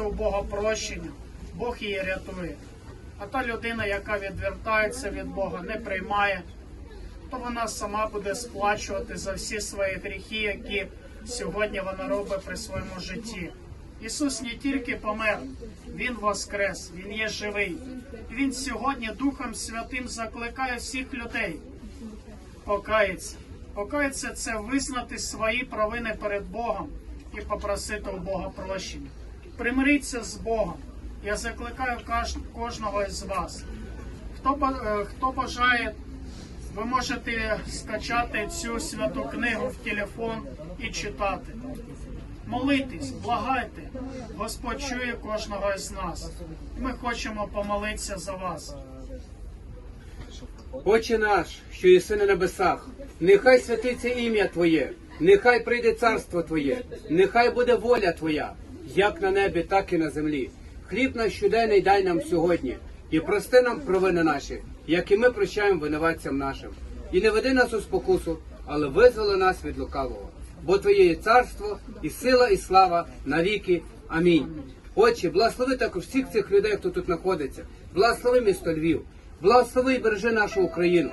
попроси у Бога прощення, Бог її рятує. А та людина, яка відвертається від Бога, не приймає, то вона сама буде сплачувати за всі свої гріхи, які сьогодні вона робить при своєму житті. Ісус не тільки помер, Він воскрес, Він є живий. І Він сьогодні Духом Святим закликає всіх людей покаятися. Покаятися це визнати свої провини перед Богом і попросити у Бога прощення. Примиріться з Богом. Я закликаю кожного із вас. Хто, е, хто бажає, ви можете скачати цю святу книгу в телефон і читати. Молитесь, благайте. Господь чує кожного із нас. Ми хочемо помолитися за вас. Отче наш, що єси на небесах, нехай святиться ім'я Твоє, нехай прийде царство Твоє, нехай буде воля Твоя, як на небі, так і на землі. Хліб наш щоденний дай нам сьогодні, і прости нам провини наші, як і ми прощаємо винуватцям нашим. І не веди нас у спокусу, але визволи нас від лукавого. Бо Твоє є царство, і сила, і слава навіки. Амінь. Отче, благослови також всіх цих людей, хто тут знаходиться. Благослови місто Львів. Благослови і бережи нашу Україну.